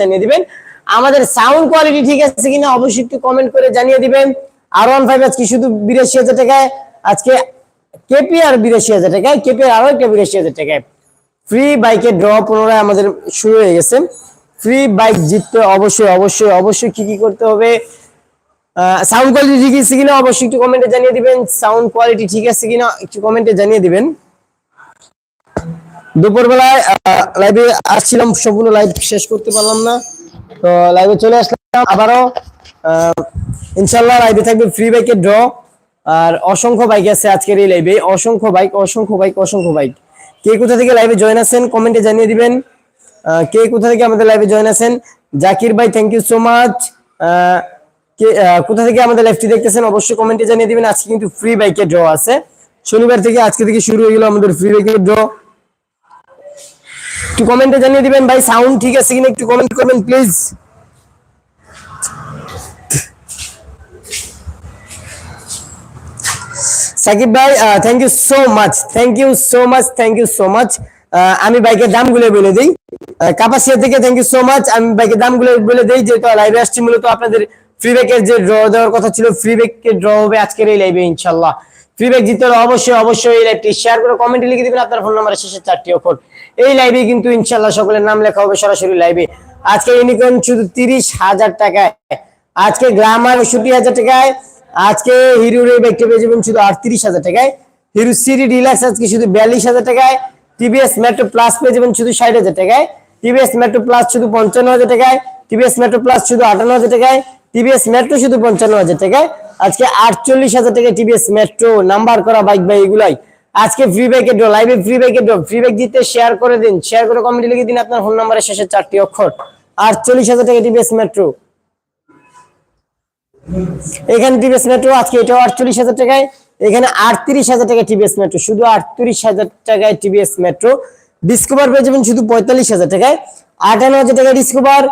জানিয়ে দিবেন। আমাদের সাউন্ড কোয়ালিটি ঠিক আছে কিনা অবশ্যই একটু কমেন্ট করে জানিয়ে দিবেন। আর ওয়ান ফাইভ আজকে শুধু বিরাশি হাজার টাকায়, আজকে কেপিআর বিরাশি হাজার টাকায় কেপিআর আরও একটা বিরাশি হাজার টাকায়। ফ্রি বাইকের ড্র পুনরায় আমাদের শুরু হয়ে গেছে। ফ্রি বাইক জিততে অবশ্যই অবশ্যই অবশ্যই কি কি করতে হবে সাউন্ড কোয়ালিটি ঠিক আছে কিনা অবশ্যই একটু কমেন্টে জানিয়ে দিবেন। সাউন্ড কোয়ালিটি ঠিক আছে কিনা একটু কমেন্টে জানিয়ে দিবেন। দুপুরবেলায় লাইভে আসছিলাম, সম্পূর্ণ লাইভ শেষ করতে পারলাম না। তো লাইভে চলে আসলাম। আবারও ইনশাল্লাহ লাইভে থাকবে ফ্রি বাইকের ড্র আর অসংখ্য বাইক আছে আজকের এই লাইভে অসংখ্য বাইক অসংখ্য বাইক অসংখ্য বাইক কে কোথা থেকে লাইভে জয়েন আছেন কমেন্টে জানিয়ে দিবেন। কে কোথা থেকে আমাদের লাইভে জয়েন আছেন? জাকির ভাই থ্যাংক ইউ সো মাচ কে কোথা থেকে আমাদের লাইভটি দেখতেছেন, অবশ্যই কমেন্টে জানিয়ে দিবেন। আজকে কিন্তু ফ্রি বাইকের ড্র আছে। শনিবার থেকে আজকে থেকে শুরু হয়ে গেল আমাদের ফ্রি বাইকের ড্র একটু কমেন্টে জানিয়ে দিবেন, ভাই সাউন্ড ঠিক আছে কিনা একটু কমেন্ট করবেন প্লিজ সাকিব ভাই thank you so much thank you so much thank you so much আমি বাইকের দামগুলো বলে দিই। কাপাসিয়া থেকে থ্যাংক ইউ সো মাচ আমি বাইকের দামগুলো বলে দিই, যেহেতু লাইভে আসছি, মূলত আপনাদের ফ্রি ব্যাকের যে ড্র দেওয়ার কথা ছিল ফ্রি ব্যাকের ড্র হবে আজকের এই লাইভে ইনশাল্লাহ ফ্রি ব্যাক জিততে হলে অবশ্যই অবশ্যই এই লাইভটি শেয়ার করে কমেন্টে লিখে দিবেন, আপনার ফোন নাম্বারের শেষে চারটি অক্ষর। এই লাইভে কিন্তু ইনশাল্লাহ সকলের নাম লেখা হবে সরাসরি লাইভে আজকে ইউনিকর্ন শুধু তিরিশ হাজার টাকায়। আজকে গ্রামার পঁয়ষট্টি হাজার টাকায়। আজকে হিরোর এই ব্যাগটি পেয়ে যাবেন শুধু আটত্রিশ হাজার টাকায়। হিরো সিরি ডিলাক্স আজকে শুধু বিয়াল্লিশ হাজার টাকায়। টিভিএস মেট্রো প্লাস পেয়ে যাবেন শুধু ষাট হাজার টাকায়। টিভিএস মেট্রো প্লাস শুধু পঞ্চান্ন হাজার টাকায়। টিভিএস মেট্রো প্লাস শুধু আটান্ন হাজার টাকায়। টিভিএস মেট্রো শুধু পঞ্চান্ন হাজার টাকায়। আজকে আটচল্লিশ হাজার টাকায় টিভিএস মেট্রো নাম্বার করা বাইক ভাই এগুলাই। আজকে ফ্রি ব্যাকের ড্র লাইভে ফ্রি ব্যাকের ড্র ফ্রি ব্যাক দিতে শেয়ার করে দিন শেয়ার করে কমেন্টে লিখে দিন আপনার ফোন নাম্বারের শেষে চারটি অক্ষর। আটচল্লিশ হাজার টাকা টিভিএস মেট্রো এখানে টিভিএস মেট্রো আজকে এটাও আটচল্লিশ হাজার টাকায়। এখানে আটত্রিশ হাজার টাকা টিভিএস মেট্রো শুধু আটত্রিশ হাজার টাকায় টিভিএস মেট্রো ডিসকভার পেয়ে যাবেন শুধু পঁয়তাল্লিশ হাজার টাকায়। আটান্ন হাজার টাকায় ডিসকভার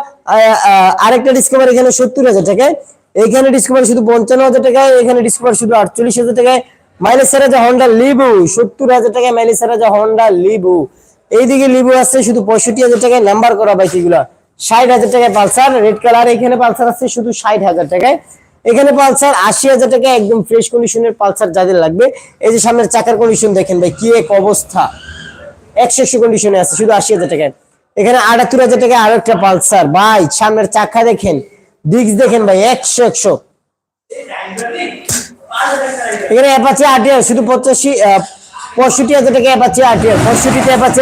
আরেকটা ডিসকভার এখানে সত্তর হাজার টাকায়। এখানে ডিসকভার শুধু পঞ্চান্ন হাজার টাকায়, এখানে ডিসকভার শুধু আটচল্লিশ হাজার টাকায়। মাইলেজ রাজা হন্ডা লিবু সত্তর হাজার টাকায় মাইলেজ রাজা হন্ডা লিবু এইদিকে লিবু আছে, শুধু পঁয়ষট্টি হাজার টাকায় নাম্বার করা বাইক এগুলা। ষাট হাজার টাকায় পালসার রেড কালার এখানে পালসার আছে শুধু ষাট হাজার টাকায়। এখানে পালসার আশি হাজার টাকায়, একদম ফ্রেশ কন্ডিশনের পালসার যাদের লাগবে। এই যে সামনের চাকার কন্ডিশন দেখেন ভাই, কি এক অবস্থা। একশো একশো কন্ডিশনে আছে, শুধু আশি হাজার টাকায়। এখানে আটাত্তর হাজার টাকায় আরও একটা পালসার। ভাই, সামনের চাকা দেখেন ডিক্স দেখেন ভাই, একশো একশো। এখানে অ্যাপাচি শুধু পঁচাশি পঁয়ষট্টি হাজার টাকা অ্যাপাচি পঁয়ষট্টিতে অ্যাপাচি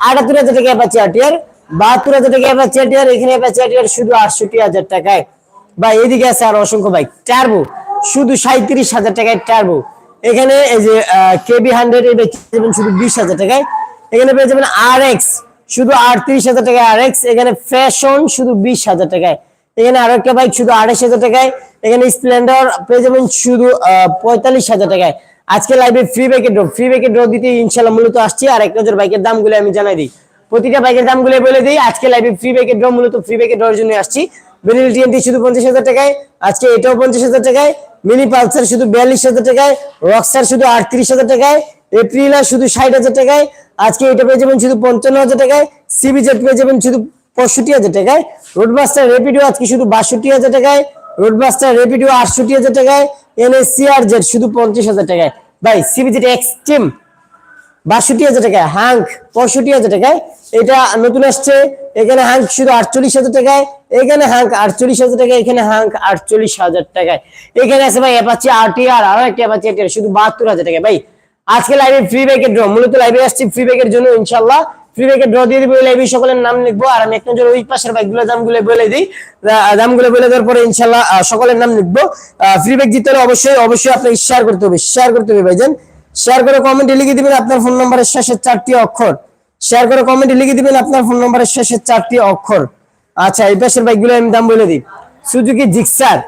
আটাত্তর হাজার টাকা অ্যাপাচি বাহাত্তর হাজার টাকা অ্যাপাচি এখানে অ্যাপাচি শুধু আটষট্টি হাজার টাকায়। বা এদিকে আছে আর অসংখ্য বাইক টার্বো শুধু সাঁত্রিশ হাজার টাকায় টার্বো এখানে এই যে কেবি হান্ড্রেড এটা যাবেন শুধু বিশ হাজার টাকায়। এখানে পেয়ে যাবেন আর এক্স শুধু আটত্রিশ হাজার টাকায় আর এক্স এখানে ফ্যাশন শুধু বিশ হাজার টাকায়। এখানে আরও একটা বাইক শুধু আড়াইশ হাজার টাকায়, এখানে স্প্লেন্ডার পেয়ে যাবেন শুধু পঁয়তাল্লিশ হাজার টাকায়। আজকে লাইভে ফ্রি ব্যাকের ড্র ফ্রি ব্যাকের ড্র দিতে ইনশাল্লাহ মূলত আসছি। আর এক নজর বাইকের দামগুলো আমি জানাই দিই। প্রতিটা বাইকের দামগুলো বলে দিই। আজকে লাইভে ফ্রি ব্যাকের ড্র মূলত ফ্রি ব্যাকের ড্রের জন্য আসছি। বেনিল টিএনটি শুধু পঞ্চাশ হাজার টাকায়, আজকে এটাও পঞ্চাশ হাজার টাকায়। মিনি পালসার শুধু বিয়াল্লিশ হাজার টাকায়। রক্সার শুধু আটত্রিশ হাজার টাকায়। এপ্রিলা শুধু ষাট হাজার টাকায়। আজকে এটা পেয়ে যাবেন শুধু পঞ্চান্ন হাজার টাকায়। সিবি জেট পেয়ে যাবেন শুধু পঁয়ষট্টি হাজার টাকায় রোডমাস্টার রেপিডিও আজকে শুধু বাষট্টি হাজার টাকায় রোডমাস্টার রেপিডিও আটষট্টি হাজার টাকায় এনএসসিআর জেড শুধু পঞ্চাশ হাজার টাকায় ভাই সিবি জেট এক্সট্রিম বাষট্টি হাজার টাকায় হাঙ্ক পঁয়ষট্টি হাজার টাকায় এটা নতুন আসছে এখানে হাঙ্ক শুধু আটচল্লিশ হাজার টাকায় এখানে হাঙ্ক আটচল্লিশ হাজার টাকায় এখানে হাঙ্ক আটচল্লিশ হাজার টাকায় এখানে আছে ভাই অ্যাপাচি আরটিআর আরও একটা অ্যাপাচি আরটিআর শুধু বাহাত্তর হাজার টাকায় ভাই আজকে লাইভে ফ্রি ব্যাগের ড্র মূলত লাইভে আসছি ফ্রি ব্যাকের জন্য ইনশাল্লাহ ফ্রি ব্যাকের ড্র দিয়ে দিব লাইভে সকলের নাম লিখব, আর আমি এক নজর ওই পাশের বাইকগুলোর দামগুলো বলে দিই। দামগুলো বলে দেওয়ার পরে ইনশাল্লাহ সকলের নাম লিখব। ফ্রি ব্যাক জিততে হলে অবশ্যই অবশ্যই আপনাকে শেয়ার করতে হবে শেয়ার করতে হবে ভাইজান। শেয়ার করে কমেন্টে লিখে দিবেন আপনার ফোন নম্বরের শেষের চারটি অক্ষর। শেয়ার করে কমেন্টে লিখে দিবেন আপনার ফোন নম্বরের শেষের চারটি অক্ষর। আচ্ছা এই পাশের বাইকগুলো আমি দাম বলে দিই। Suzuki Gixxer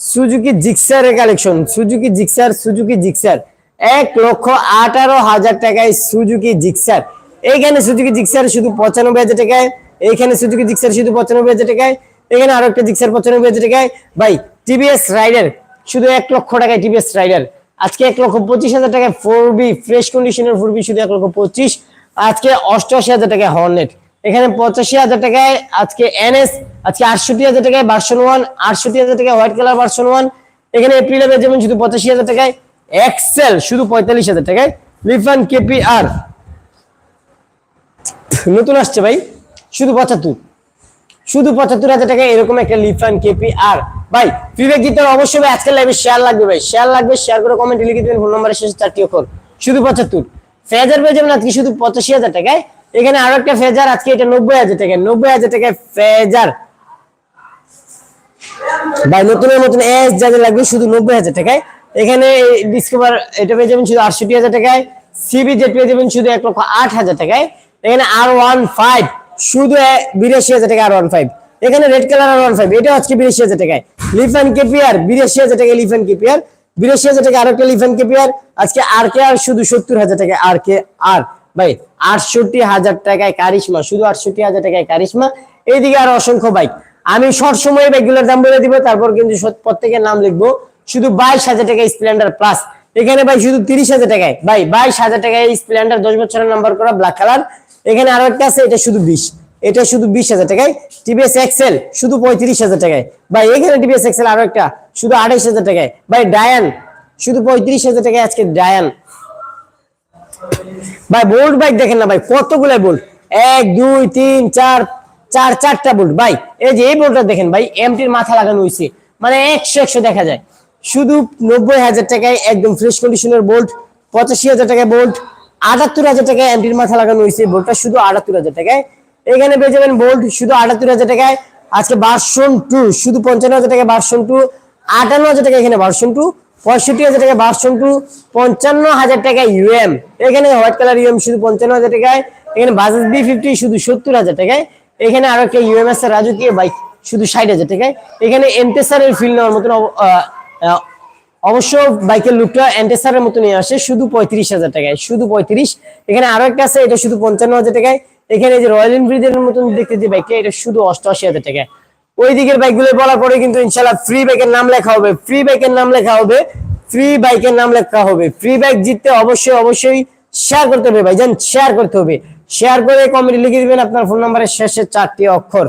Suzuki জিক্সারের collection Suzuki Gixxer Suzuki Gixxer এক লক্ষ আঠারো হাজার টাকায় সুজুকি জিক্সার এইখানে সুজুকি জিক্সার শুধু পঁচানব্বই হাজার টাকায়, এইখানে সুজুকি জিক্সার শুধু পঁচানব্বই হাজার টাকায়, এখানে আরও একটা জিক্সার পঁচানব্বই হাজার টাকায়। ভাই টিভিএস রাইডার শুধু এক লক্ষ টাকায় টিভিএস রাইডার আজকে এক লক্ষ পঁচিশ হাজার টাকায় ফোর বি ফ্রেশ কন্ডিশনের ফোর বি শুধু এক লক্ষ পঁচিশ। আজকে অষ্টআশি হাজার টাকায় হর্নেট এখানে পঁচাশি হাজার টাকায় আজকে এনএস আজকে আটষট্টি হাজার টাকায় ভার্সন ওয়ান আটষট্টি হাজার টাকায় হোয়াইট কালার ভার্সন ওয়ান এখানে এপ্রিলে যাবেন শুধু পঁচাশি হাজার টাকায় এক্সেল শুধু পঁয়তাল্লিশ হাজার টাকায়। লিফান কেপি আর নতুন আসছে ভাই। শুধু পঁচাত্তর। শুধু পঁচাত্তর হাজার টাকা এরকম একটা লিফান কেপি আর ভাই বিবেক জিতে অবশ্যই ভাই, আজকের লাইভে শেয়ার লাগবে ভাই। শেয়ার লাগবে শেয়ার করে কমেন্টে লিখে দিবেন ফোন নম্বরের শেষে চারটি অক্ষর। শুধু পঁচাত্তর। ফেজার পেয়ে যাবেন আজকে শুধু পঁচাশি হাজার টাকায়। এখানে আরও একটা ফেজার আজকে এটা নব্বই হাজার টাকায়। নব্বই হাজার টাকায় ফেজার ভাই, নতুনের মতন এস যাদের লাগবে শুধু নব্বই হাজার টাকায়। এখানে ডিসকভার এটা পেয়ে যাবেন শুধু আটষট্টি হাজার টাকায়। সিবি জেট পেয়ে যাবেন শুধু এক লক্ষ আট হাজার টাকায়। এখানে আর ওয়ান ফাইভ শুধু বিরাশি হাজার টাকা আর ওয়ান ফাইভ এখানে red colour R one five এটা আজকে বিরাশি হাজার টাকায়। লিফান কেপিয়ার বিরাশি হাজার টাকায় লিফান কেপিয়ার বিরাশি হাজার টাকা আরেকটা লিফান কেপিয়ার আজকে আর কে আর শুধু সত্তর হাজার টাকায় আর কে আর ভাই, আটষট্টি হাজার টাকায় কারিশমা, শুধু আটষট্টি হাজার টাকায় কারিশমা। এইদিকে আর অসংখ্য বাইক আমি শর্ট সময়ে বাইকগুলোর দাম বলে দিব, তারপর কিন্তু প্রত্যেকের নাম লিখব। শুধু বাইশ হাজার টাকায় স্প্লেন্ডার প্লাস এখানে ভাই শুধু তিরিশ হাজার টাকায়। ভাই, বাইশ হাজার টাকায় স্প্লেন্ডার দশ বছরের নাম্বার করা ব্ল্যাক কালার এখানে আরও একটা আছে, এটা শুধু বিশ। এটা শুধু বিশ হাজার টাকায়। টিভিএস এক্সেল শুধু পঁয়ত্রিশ হাজার টাকায়। ভাই, এখানে টিভিএস এক্সেল আরও একটা, শুধু আঠাইশ হাজার টাকায়। ভাই ডায়ান শুধু পঁয়ত্রিশ হাজার টাকায় আজকে ডায়ান ভাই বোল্ট বাইক দেখেন না ভাই, কতগুলো বোল্ট এক, দুই, তিন, চার চার, চারটা বোল্ট ভাই, এই যে এই বোল্টটা দেখেন ভাই এমটির মাথা লাগানো হয়েছে মানে একশো একশো দেখা যায়। শুধু নব্বই হাজার টাকায় একদম ফ্রেশ কন্ডিশনের বোল্ট পঁচাশি হাজার টাকায় বোল্ট আটাত্তর হাজার টাকায় এমটির মাথা লাগানো হয়েছে বোল্টটা শুধু আটাত্তর হাজার টাকায়। এখানে পেয়ে যাবেন বোল্ট শুধু আটাত্তর হাজার টাকায়। আজকে ভার্সন টু শুধু পঞ্চান্ন হাজার টাকায় ভার্সন টু আটান্ন হাজার টাকা এখানে ভার্সন টু পঁয়ষট্টি হাজার টাকা ভার্সন টু পঞ্চান্ন হাজার টাকা ইউএম এখানে হোয়াইট কালার ইউএম শুধু পঞ্চান্ন হাজার টাকায়, এখানে বাজাজ বি ফিফটি শুধু সত্তর হাজার টাকায়, এখানে আরও একটা ইউএমএস রাজকীয় বাইক শুধু ষাট হাজার টাকায়, এখানে এন্টেসারের ফিল নেওয়ার মতন অবশ্য বাইকের লুকটা এন্টেসারের মতো নিয়ে আসে, শুধু পঁয়ত্রিশ হাজার টাকায়, শুধু পঁয়ত্রিশ। এখানে আরও একটা আছে, এটা শুধু পঞ্চান্ন হাজার টাকায়। এখানে যে রয়্যাল এনফিল্ডের মতন দেখতে যে বাইকটা, এটা শুধু অষ্টআশি হাজার টাকায়। ওই দিকের বাইকগুলো বলার পরে কিন্তু ইনশাল্লাহ ফ্রি বাইকের নাম লেখা হবে ফ্রি বাইকের নাম লেখা হবে ফ্রি বাইকের নাম লেখা হবে। ফ্রি বাইক জিততে অবশ্যই অবশ্যই শেয়ার করতে হবে ভাইজান শেয়ার করতে হবে। শেয়ার করে কমেন্টে লিখে দিবেন, আপনার ফোন নাম্বারের শেষে চারটি অক্ষর।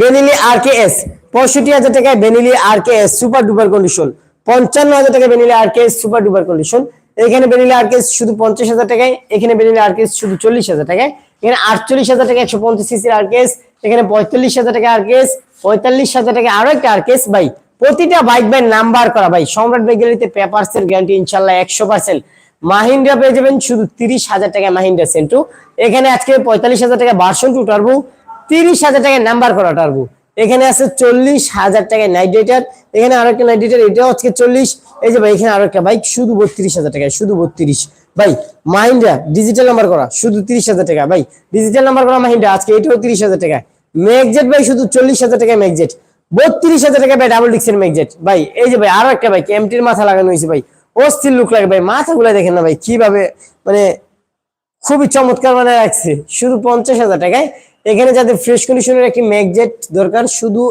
বেনিলি আর কে এস পঁয়ষট্টি হাজার টাকায় Benelli R K S super duper condition. পঞ্চান্ন হাজার টাকায় Benelli R K S super duper condition. এখানে বেনিলি আর কে এস শুধু পঞ্চাশ হাজার টাকায়, এখানে বেনিলি আর কে এস শুধু চল্লিশ হাজার টাকায়। এখানে আটচল্লিশ হাজার টাকা একশো পঞ্চাশ সিসির আর কে এস এখানে পঁয়তাল্লিশ হাজার টাকা আর কে এস পঁয়তাল্লিশ হাজার টাকা আরও একটা আর কে এস ভাই, প্রতিটা বাইক বাই নাম্বার করা ভাই, সম্রাট বাইক গ্যালারিতে পেপারস এর গ্যারান্টি ইনশাল্লাহ একশো পার্সেন্ট। মাহিন্দ্রা পেয়ে যাবেন শুধু তিরিশ হাজার টাকা মাহিন্দ্রা সেন্টু। এখানে আজকে পঁয়তাল্লিশ হাজার টাকা ভার্সন টু টার্বো তিরিশ হাজার টাকায় নাম্বার করা টার্বো এখানে আছে চল্লিশ হাজার টাকায় নাইট এখানে আরও একটা নাইট রাইডার এটাও আজকে চল্লিশ। এই যে ভাই, এখানে আরও একটা বাইক শুধু বত্রিশ হাজার টাকায়, শুধু বত্রিশ। ভাই মাহিন্দ্রা ডিজিটাল নাম্বার করা, শুধু তিরিশ হাজার টাকা। ভাই ডিজিটাল নাম্বার করা মাহিন্দ্রা আজকে এটাও তিরিশ হাজার টাকা। ম্যাকজেট ভাই, শুধু চল্লিশ হাজার টাকায় ম্যাকজেট বত্রিশ হাজার টাকা ভাই ডাবল ডিক্সের ম্যাকজেট ভাই, এই যে ভাই আরও একটা বাইক এমটির মাথা লাগানো হয়েছে ভাই। অস্থির লুক লাগে ভাই, মাথাগুলো দেখেন না ভাই, কীভাবে মানে খুবই চমৎকার মানে রাখছে। শুধু পঞ্চাশ হাজার টাকায় এখানে যাদের ফ্রেশ কন্ডিশনের একটি ম্যাকজেট দরকার, শুধু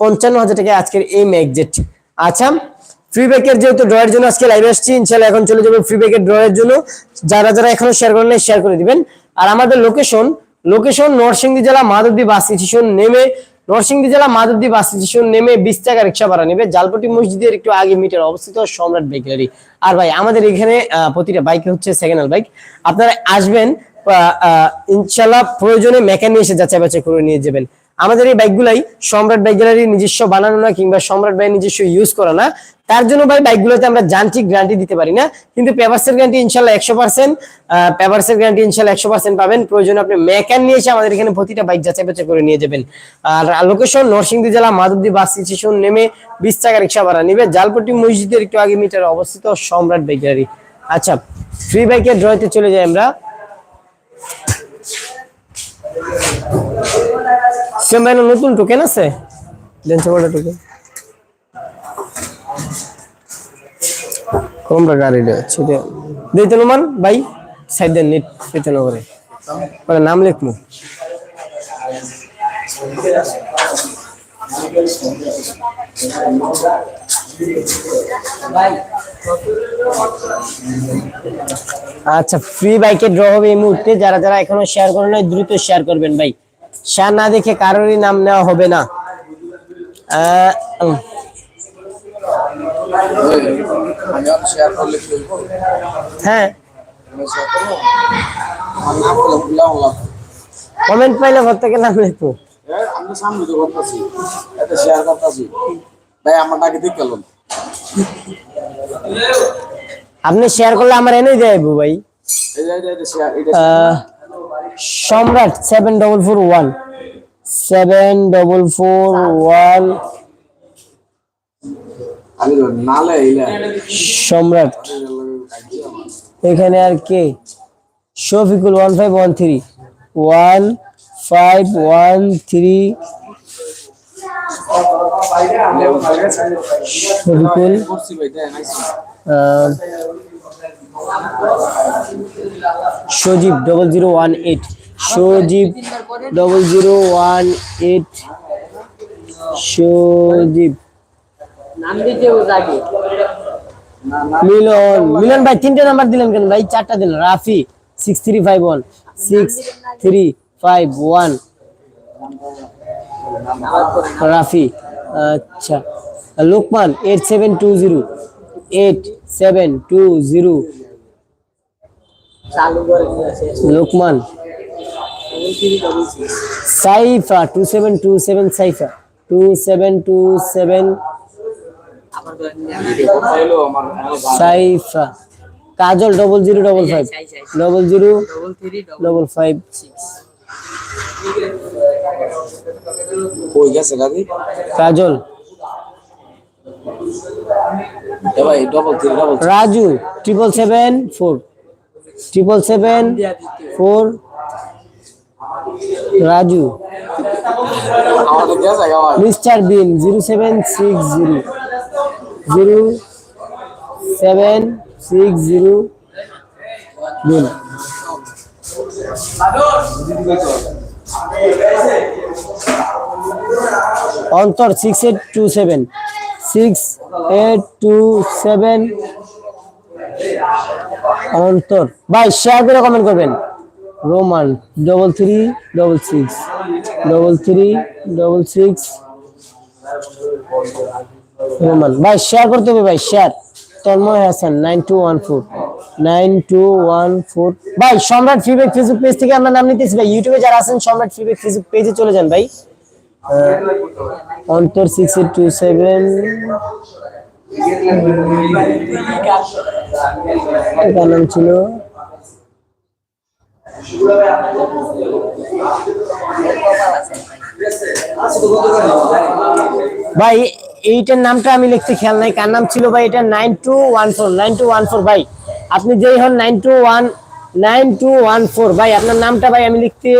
পঞ্চান্ন হাজার টাকা আজকের এই ম্যাকজেট আচ্ছা ফ্রি ব্যাকের যেহেতু ড্রয়ের জন্য আজকে লাইভ আসছি ইনশাল্লাহ এখন চলে যাবে ফ্রি ব্যাকের ড্রয়ের জন্য। যারা যারা এখনও শেয়ার করেন শেয়ার করে দিবেন। আর আমাদের লোকেশন লোকেশন নরসিংদী জেলা মাধবদী বাস স্টেশন নেমে, নরসিংদী জেলা মাধবদী বাস স্টেশন নেমে বিশ টাকা রিক্সা ভাড়া নেবে। জালপটি মসজিদের একটু আগে মিটার অবস্থিত, সম্রাট বাইকারি আর ভাই, আমাদের এখানে প্রতিটা বাইক হচ্ছে সেকেন্ড বাইক আপনারা আসবেন ইনশাল্লাহ প্রয়োজনে মেকানিক এসে যাচাই বাছাই করে নিয়ে যাবেন। আমাদের এই বাইকগুলাই সম্রাট বাইক গ্যালারি নিজস্ব বানানো না কিংবা সম্রাট ভাই নিজস্ব ইউজ করা না। তার জন্য ভাই বাইকগুলোতে আমরা যান্ত্রিক গ্যারান্টি দিতে পারি না। কিন্তু পেপারসের গ্যারান্টি ইনশাল্লাহ একশো পার্সেন্ট পেপারসের গ্যারান্টি ইনশাল্লাহ একশো পার্সেন্ট পাবেন। প্রয়োজনে আপনি মেকান নিয়ে এসে আমাদের এখানে প্রতিটা বাইক যাচাই বাছাই করে নিয়ে যাবেন। আর লোকেশন নরসিংদী জেলা মাধবদী বাস স্টেশন নেমে বিশ টাকা রিক্সা ভাড়া নিবে। জালপট্টি মসজিদের একটু আগে মিটার অবস্থিত সম্রাট বাইক গ্যালারি। আচ্ছা ফ্রি বাইকের ড্রয়তে চলে যাই আমরা। সেম ভাই নতুন টোকেন আছে? লেন্স বড় টোকেন কোনটা গাড়িটা সেটা দিতে নুমান, ভাই। সাইড দেন, নেট পেতে না করে। পরে নাম লিখমু আচ্ছা ফ্রি বাইকে ড্র হবে এই মুহূর্তে। যারা যারা এখনও শেয়ার করেন নাই, দ্রুত শেয়ার করবেন ভাই। শেয়ার না দেখে কারোরই নাম নেওয়া হবে না। হ্যাঁ। কমেন্ট পাইলে প্রত্যেকের নাম লিখব। আমি সামনে তো করতেছি। এতে শেয়ার করতেছি। ভাই আমার নাকি ঠিক গেল আপনি শেয়ার করলে আমার এনেই যাইবো ভাই। Samrat seven double four one seven double four one Samrat. এখানে আর কে? Shafiqul one five one three one five one three আহ, Sajib double zero one eight Sajib double zero one eight Sajib. Milon. Milon ভাই তিনটে number দিলেন কেন ভাই? চারটা দিলেন। Rafi six three five one six three five one Rafi আচ্ছা। Lokman eight seven two zero eight seven two zero Lokman. Saifa two seven two seven Saifa two seven two seven. Saifa. Kajol double zero double five double zero double five কই গেছে গাদি কাজল। ভাই double three double Raju triple seven four triple seven four Raju. Mister Bean zero seven six zero. Zero seven six zero. Bean. Antor six eight two seven six eight two seven Antor. ভাই share করে comment করবেন। Roman double three double six double three double six Roman, ভাই share করতে হবে, ভাই share Tanmoy Hasan nine two one four nine two one four. ভাই, Samrat ফিবেক Facebook page থেকে আমরা নাম নিতেছি। ভাই ইউটিউবে যারা আছেন, সম্রাট ফিবেক ফেসবুক পেজে চলে যান ভাই। অন্তর সিক্স এইট টু সেভেন এটার নাম ছিল ভাই, এইটার নামটা আমি লিখতে খেয়াল নাই। কার নাম ছিল ভাই? এটা nine two one four, nine two one four, ভাই। আপনি যেই হন nine two one, nine two one four. ভাই, আপনার নামটা ভাই আমি লিখতে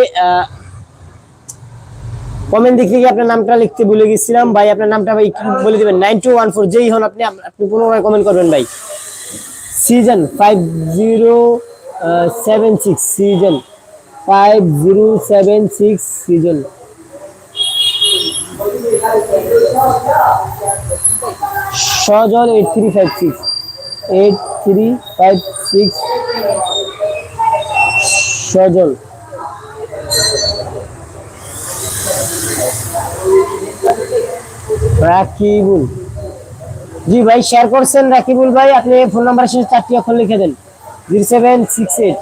কমেন্ট দেখে গিয়ে আপনার নামটা লিখতে ভুলে গেছিলাম। ভাই, আপনার নামটা ভাই বলে দিবেন। নাইন টু ওয়ান ফোর, যেই হন আপনি আপনি পুনরায় কমেন্ট করবেন ভাই। Sijan five zero seven six Sijan five zero seven six Sijan Sajal eight three five six eight three five six Sajal Rakibul. জি ভাই শেয়ার করছেন রাকিবুল ভাই, আপনি ফোন নাম্বার শেষে চারটি অক্ষর লিখে দেন। Zero seven six eight.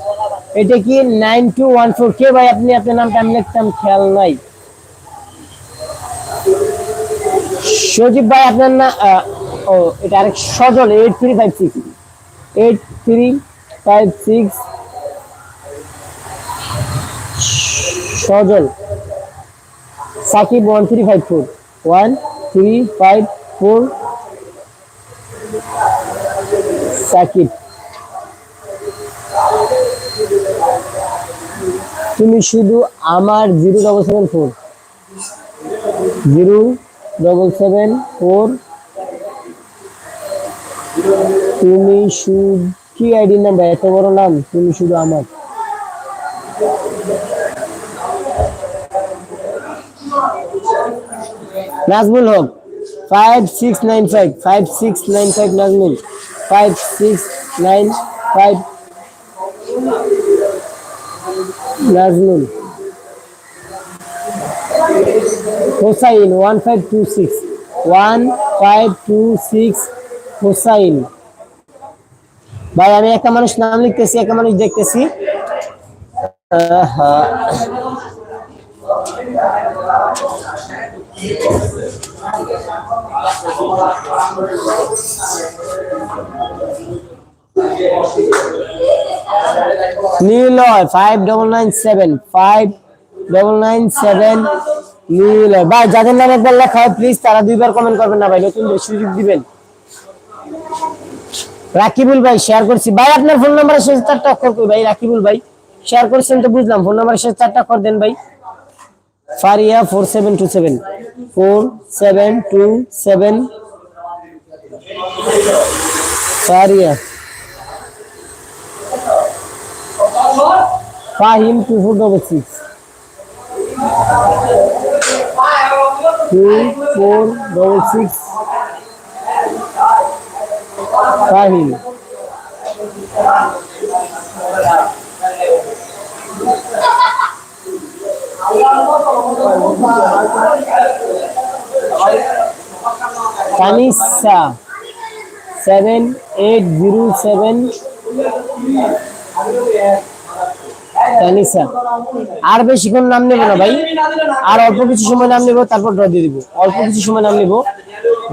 এটা কি নাইন টু ওয়ান ফোর? কে ভাই, আপনি, আপনার নামটা আমি লিখতাম, খেয়াল নাই। সজীব ভাই, আপনার না ও, এটা আরেক Sajal eight three five six eight three five six Sajal. Shakib one three five four one three five four Shakib. তুমি শুধু আমার zero double seven four zero double seven four তুমি শুধু কি আইডি নাম্বার? এত বড় নাম, তুমি শুধু আমার। Nazmul Haque five six nine five five six nine five Nazmul five six nine five Nazmul. Hossain one five two six one five two six Hossain. ভাই, আমি একটা মানুষ নাম লিখতেছি, একটা মানুষ দেখতেছি। Niloy five double nine seven five double nine seven ভাই, যাদের নাম একবার লেখা হয় প্লিজ তারা দুইবার কমেন্ট করবেন না ভাই, নতুন সুযোগ দিবেন। রাকিবুল ভাই শেয়ার করছি। ভাই, আপনার ফোন নাম্বারের শেষ চারটা অক্ষর কই? ভাই, রাকিবুল ভাই শেয়ার করছেন তো বুঝলাম। ফোন নাম্বারের শেষ চারটা অক্ষর দেন ভাই। Faria four seven two seven four seven two seven Faria. Fahim two four double six two four double six Fahim Tanisha seven eight zero seven Tanisha আর বেশিক্ষণ নাম নেব না ভাই। আর অল্প কিছু সময় নাম নেব, তারপর ড্র দিয়ে দিব। অল্প কিছু সময় নাম নেব।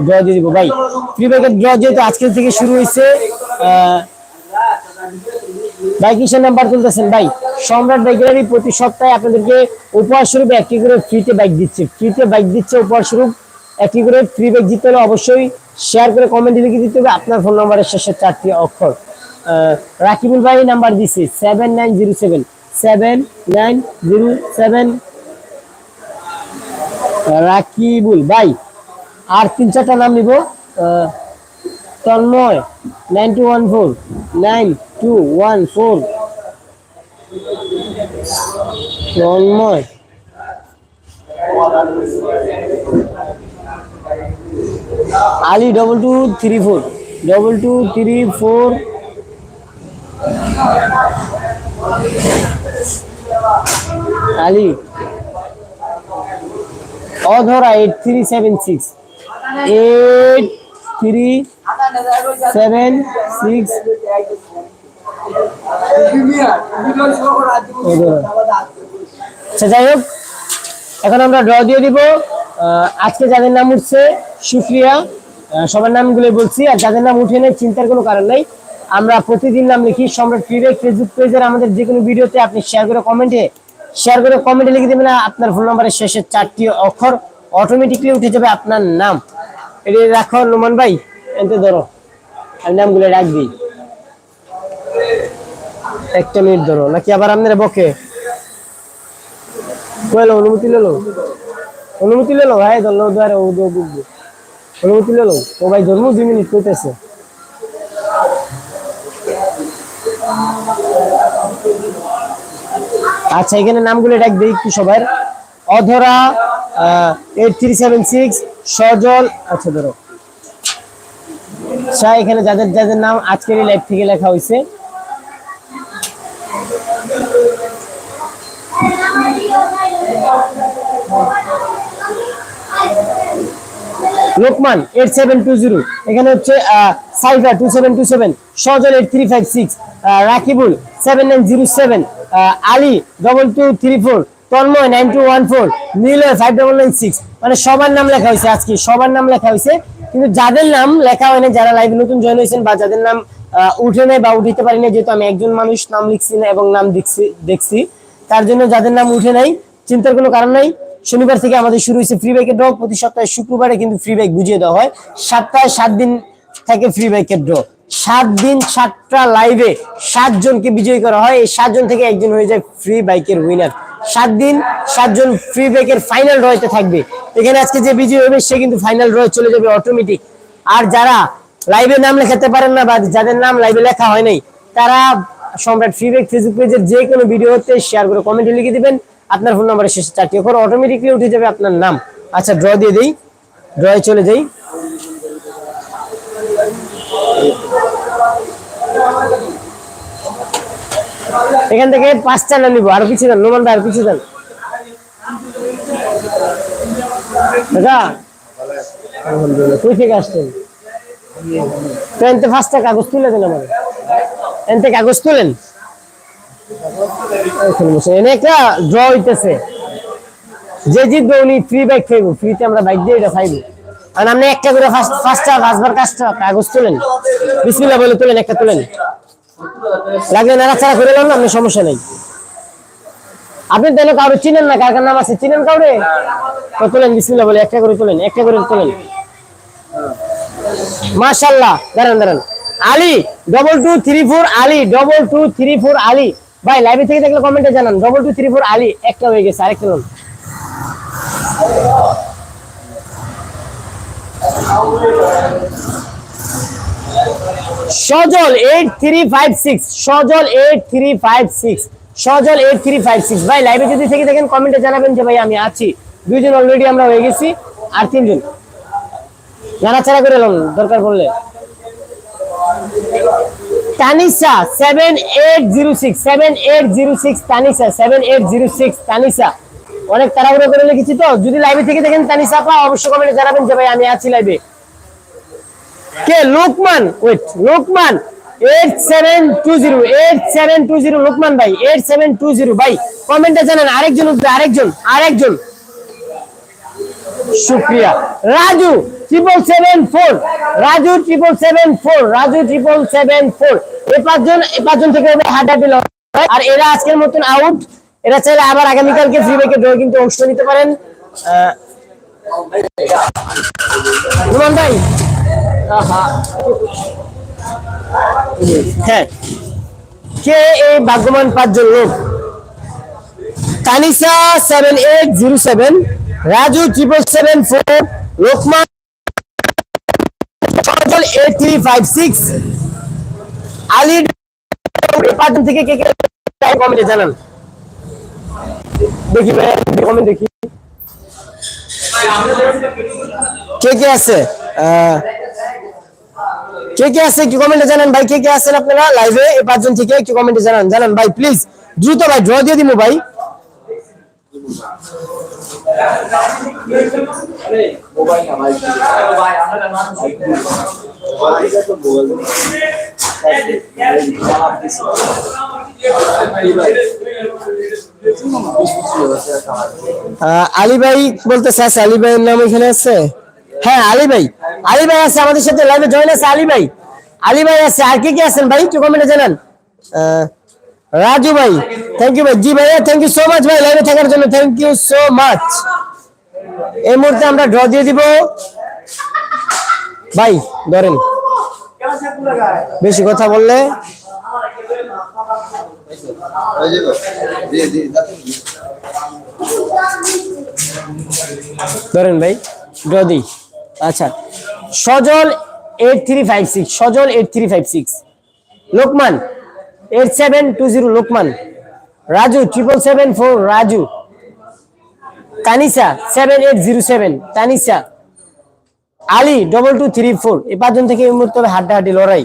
ড্র দিয়ে দিব, ভাই। ফ্রি ব্যাগের ড্র যেহেতু আজকের থেকে শুরু হয়েছে ভাই, কিসের নাম্বার তুলতেছেন, ভাই? সম্রাট বাইকেরই প্রতি সপ্তাহে আপনাদেরকে উপহার স্বরূপ একটি করে ফ্রিতে বাইক দিচ্ছে। ফ্রিতে বাইক দিচ্ছে উপহার স্বরূপ একটি করে ফ্রি বাইক দিতে হলে অবশ্যই শেয়ার করে কমেন্টে লিখে দিতে হবে। আপনার ফোন নাম্বারের শেষের চারটি অক্ষর। রাকিবুল ভাই নাম্বার দিচ্ছে seven nine zero seven seven nine zero seven Rakibul, ভাই আর তিন চারটা নাম নিব Tanmoy nine two one four nine two one four Tanmoy. Ali double two three four double two three four Ali. Adhora eight three seven six eight three seven six যাই হোক এখন আমরা ড্র দিয়ে দিব। আজকে যাদের নাম উঠছে সুপ্রিয়া আহ, সবার নামগুলো বলছি আর যাদের নাম উঠে নেই চিন্তার কোনো কারণ নাই। আমরা প্রতিদিন নাম লিখি সম্রাট ফিডব্যাক ফেসবুক পেজের আমাদের যে কোনো ভিডিওতে আপনি শেয়ার করে কমেন্টে শেয়ার করে কমেন্টে লিখে দেবেন আপনার ফোন নাম্বারের শেষের চারটি অক্ষর। অটোমেটিকলি উঠে যাবে আপনার নাম। এটি রাখো, নোমান ভাই এতে ধরো। আমি নামগুলো রাখ দিই একটা মিনিট ধরো, নাকি আবার আপনারা বকে? কইলো অনুমতি লেলো অনুমতি লেলো ভাই, ধরলো দ্বারা ও দো বুঝব অনুমতি লেলো ও ভাই, ধর্ম, দুই মিনিট কইতেছে। আচ্ছা এখানে নামগুলো ডাক দিই একটু সবার Adhora eight three seven six Sajal আচ্ছা ধরো। এখানে যাদের যাদের নাম আজকের এই লাইভ থেকে লেখা হয়েছে Lokman eight seven two zero এখানে হচ্ছে cipher two seven two seven Sajal eight three five six Rakibul seven nine zero seven Ali double two three four Tanmoy nine two one four, Niloy five double nine six মানে সবার নাম লেখা হয়েছে আজকে, সবার নাম লেখা হয়েছে। কিন্তু যাদের নাম লেখা হয় না যারা নতুন জয়েন হয়েছেন বা যাদের নাম উঠে নেই বা উঠিতে পারি না যেহেতু আমি একজন মানুষ, নাম লিখছি না এবং নাম দেখছি দেখছি, তার জন্য যাদের নাম উঠে নাই, চিন্তার কোনো কারণ নাই। শনিবার থেকে আমাদের শুরু হয়েছে ফ্রি বাইকের ড্র প্রতি সপ্তাহে শুক্রবারে কিন্তু ফ্রি বাইক বুঝিয়ে দেওয়া হয়। সপ্তাহে সাত দিন থাকে ফ্রি বাইকের ড্র সাত দিন সাতটা লাইভে সাত জনকে বিজয়ী করা হয়। এই সাতজন থেকে একজন হয়ে যায় ফ্রি বাইকের উইনার সাত দিন, সাতজন ফ্রি ব্রেকের ফাইনাল ড্রয়তে থাকবে। এখানে আজকে যে বিজয়ী হবে, সে কিন্তু ফাইনাল রয়ে চলে যাবে অটোমেটিক আর যারা লাইভে নাম লেখাতে পারেন না বা যাদের নাম লাইভে লেখা হয় নাই, তারা সম্রাট ফ্রি ব্রেক ফেসবুক পেজের যে কোনো ভিডিও হতে শেয়ার করে কমেন্টে লিখে দিবেন। আপনার ফোন নাম্বারের শেষে চারটি অক্ষর অটোমেটিকলি উঠে যাবে আপনার নাম। আচ্ছা ড্র দিয়ে দেই। ড্রয়ে চলে যাই। এখান থেকে পাঁচটা না নিবো, আর পিছিয়ে যান নোমান আর তুলে দেন কাগজ তুলেন? এনে একটা ড্র হইতেছে। যে জিতবে উনি ফ্রি বাইক খাইব ফ্রিতে আমরা বাইক দিয়ে এটা খাইব। আর আপনি একটা করে ফার্স্ট ফার্স্টটা পাঁচবার কাজটা কাগজ তুলেন। বিসমিল্লাহ বলে তুলেন, একটা তুলেন। লাগলে নাড়াচাড়া করে নেন আপনি সমস্যা নেই। আপনি তাহলে কারও চিনেন না, কার নাম আছে, চিনেন কাউরে? তুলেন, বিসমিল্লাহ বলে, একটা করে তুলেন, একটা করে তুলেন। মাশাল্লাহ দাঁড়ান দাঁড়ান। Ali double two three four Ali double two three four Ali. ভাই লাইভে থেকে দেখলে কমেন্টে জানান double two three four Ali, একটা হয়ে গেছে, আরেকটা loan. Sajal eight three five six Sajal eight three five six Sajal eight three five six ভাই লাইভে যদি থেকে দেখেন কমেন্টে জানাবেন যে ভাই, আমি আছি। দুইজন অলরেডি আমরা হয়ে গেছি, আর তিনজন। নাড়াচাড়া করে এলাম দরকার পড়লে। Tanisha seven eight zero six seven eight zero six Tanisha seven eight zero six Tanisha অনেক তাড়াহুড়ো করে লিখেছি তো। যদি লাইভে থেকে দেখেন তানিসা পা অবশ্যই কমেন্টে জানাবেন যে ভাই, আমি আছি লাইভে কে Lokman? Wait Lokman eight seven two zero eight seven two zero Lokman ভাই এইট সেভেন টু জিরো ভাই কমেন্টে জানান, আরেকজন উঠবে, আরেকজন আরেকজন। শুক্রিয়া Raju triple seven four Raju triple seven four Raju triple seven four এই পাঁচজন এই পাঁচজন থেকে লড়াই। আর এরা আজকের মতন আউট এরা চাইলে আবার আগামীকালকে ফ্রি ব্যাকে ড্র কিন্তু অংশ নিতে পারেন। রুমান ভাই। হ্যাঁ। কে এই ভাগ্যবান পাঁচজন লোক? Tanisha seven eight zero seven Raju triple seven four Lokman eight three five six Ali পাঁচজন থেকে কে কে কমেন্টে জানান? দেখি দেখি। কে কে আছে? আহ, কে কে আছে কি কমেন্টে জানান ভাই, কে কে আছেন আপনারা লাইভে এই পাঁচজন থেকে কি কমেন্টে জানান। জানান ভাই প্লিজ দ্রুত ভাই ড্র দিয়ে দিব ভাই। আলী ভাই বলতেছে আছে আলী ভাইয়ের নাম এখানে আছে? হ্যাঁ আলী ভাই। আলী ভাই আছে আমাদের সাথে লাইভে জয়েন আছে আলী ভাই। আলী ভাই আছে, আর কে কে আছেন ভাই? একটু কমেন্টে জানান। রাজু ভাই থ্যাংক ইউ ভাই। জি ভাইয়া থ্যাংক ইউ সো মাচ ভাই লাইভে থাকার জন্য। থ্যাংক ইউ সো মাচ এই মুহূর্তে আমরা ড্র দিয়ে দিব। ভাই, ধরেন। বেশি কথা বললে। ধরেন ভাই ড্র দিই। আচ্ছা Sajal eight three five six Sajal eight three five six Lokman eight seven two zero Lokman. Raju triple seven four Raju. Tanisha seven eight zero seven Tanisha Ali double two three four এই পাঁচজন থেকে এই মুহূর্তে হবে হাড্ডাহাড্ডি লড়াই।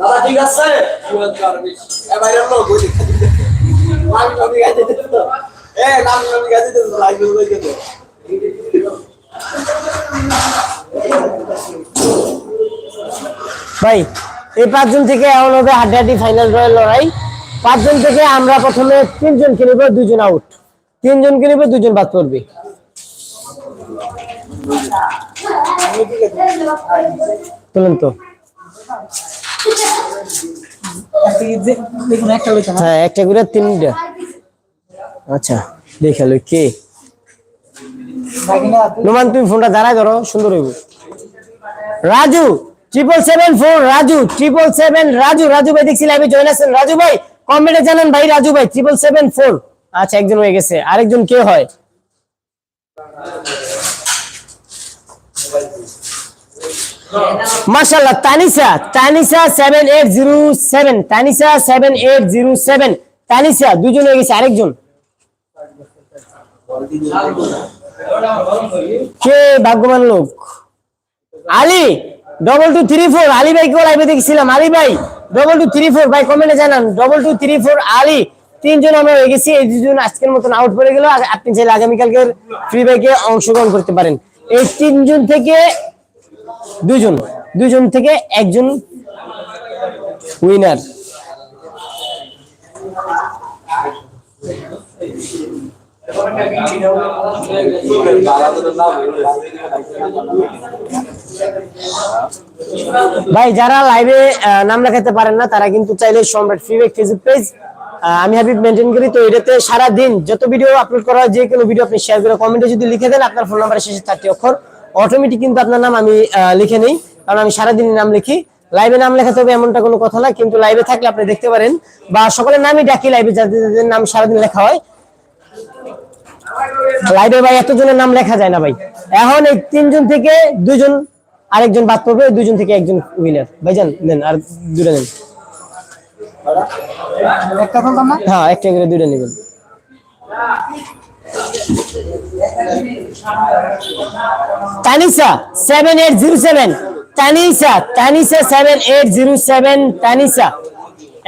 দাদা ঠিক আছে? বাইরের লোক আমি গাইতে তো গাইতে দিতে তো লাইভ হয়ে গেছে ভাই এই পাঁচজন থেকে এমন হবে হাড্ডাহাড্ডি ফাইনাল রয়েল লড়াই। পাঁচজন থেকে আমরা প্রথমে তিনজন খেলব দুজন আউট তিনজন খেলব দুজন বাদ পড়বে। তুলেন তো। হ্যাঁ একটা করে তিনটা। আচ্ছা দেখাল কে? নোমান, তুমি ফোনটা দাঁড়ায় ধরো, সুন্দর হইব। Raju triple seven four Raju triple seven Raju Raju ভাই দেখছি লাইভে জয়েন আছেন। রাজু ভাই কমেন্টে জানান ভাই, রাজু ভাই ট্রিপল সেভেন ফোর আচ্ছা একজন হয়ে গেছে। আরেকজন কে হয়? মাশাল্লাহ Tanisha Tanisha seven eight zero seven Tanisha seven eight zero seven Tanisha দুজন হয়ে গেছে, আরেকজন। কে ভাগ্যবান লোক? Ali double two three four Ali ভাই কেউ লাইভে দেখছিলাম? আলী ভাই ডবল টু থ্রি ফোর ভাই কমেন্টে জানান। Double two three four Ali, তিনজন আমরা হয়ে গেছি, এই দুজন আজকের মতন আউট করে গেল। আপনি চাইলে আগামীকালকের ফ্রি বাইকে অংশগ্রহণ করতে পারেন। এই তিনজন থেকে দুজন দুজন থেকে একজন উইনার ভাই, যারা লাইভে নাম লেখাতে পারেন না, তারা কিন্তু চাইলে সম্রাট ফ্রিবেক ফেসবুক পেজ আমি হাবিব মেনটেন করি। তো এটাতে সারা দিন যত ভিডিও আপলোড করা হয়, যে কোনো ভিডিও আপনি শেয়ার করে কমেন্টে যদি লিখে দেন, আপনার ফোন নাম্বারের শেষে চারটি অক্ষর অটোমেটিক কিন্তু আপনার নাম আমি লিখে নেই, কারণ আমি সারাদিন নাম লিখি। লাইভে নাম লেখাতে হবে এমনটা কোনো কথা না, কিন্তু লাইভে থাকলে আপনি দেখতে পারেন। বা সকলের নামই ডাকি লাইভে যাদের নাম সারাদিন লেখা হয় লাইভে ভাই এতজনের নাম লেখা যায় না ভাই। এখন এই তিনজন থেকে দুজন আরেকজন বাদ পড়বে দুজন থেকে একজন উইনার ভাইজান নেন আর দুটো নেন। হ্যাঁ একটা করে দুটো নেবেন। Tanisha seven eight zero seven Tanisha Tanisha seven eight zero seven Tanisha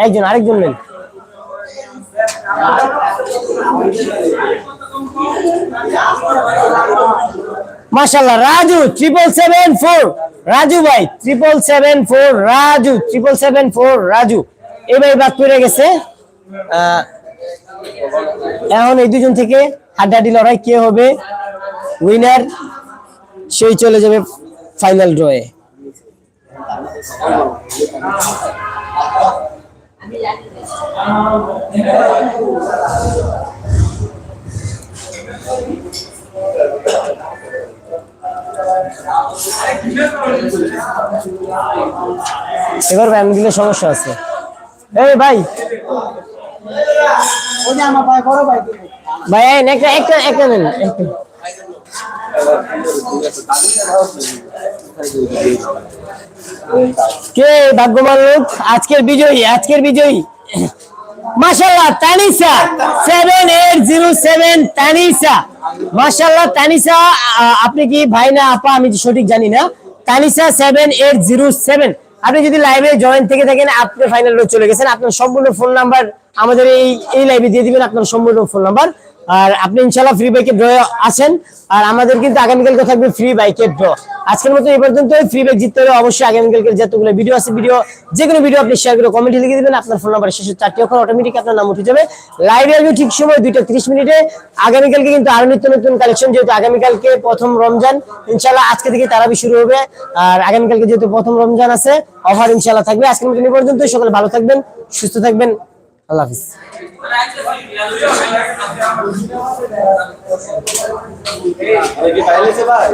একজন আরেকজন নেন। মাশাল্লাহ Raju triple seven four Raju ভাই triple seven four Raju triple seven four Raju. এবার বাদ পড়ে গেছে। এখন এই দুজন থেকে হাড্ডাহাড্ডি লড়াই কে হবে? উইনার সেই চলে যাবে ফাইনাল ড্রয়ে এবার দিলে সমস্যা আছে। এই ভাই। ভাই একটা একটা একটা। কে ভাগ্যবান লোক? আজকের বিজয়ী আজকের বিজয়ী। মাশাল্লাহ Tanisha seven eight zero seven Tanisha. মাশাল্লাহ তানিসা আপনি কি ভাই না আপা, আমি সঠিক জানি না। Tanisa seven eight zero seven আপনি যদি লাইভে জয়েন থেকে থাকেন, আপনি ফাইনাল চলে গেছেন। আপনার সম্পূর্ণ ফোন নাম্বার আমাদের এই এই লাইভে দিয়ে দিবেন আপনার সম্পূর্ণ ফোন নাম্বার আর আপনি ইনশাল্লাহ ফ্রি বাইকের ড্র আছেন। আর আমাদের কিন্তু আগামীকালকে থাকবে ফ্রি বাইকের ড্র আজকের মতো এই পর্যন্ত ফ্রি বাইক জিততে হলে অবশ্যই আগামীকালকে যতগুলো ভিডিও আছে ভিডিও যে কোনো ভিডিও আপনি শেয়ার করে কমেন্টে লিখে দিবেন। আপনার ফোন নাম্বার শেষে চারটি অক্ষর অটোমেটিক আপনার নাম উঠে যাবে। লাইভে আসবে ঠিক সময় দুইটা ত্রিশ মিনিটে। আগামীকালকে কিন্তু আরও নিত্য নতুন কালেকশন যেহেতু আগামীকালকে প্রথম রমজান ইনশাল্লাহ আজকে থেকে তারাবি শুরু হবে। আর আগামীকালকে যেহেতু প্রথম রমজান আছে অফার ইনশাল্লাহ থাকবে। আজকের মতো এই পর্যন্ত সকলে ভালো থাকবেন, সুস্থ থাকবেন। আল্লাহ হাফিজ। ভাই?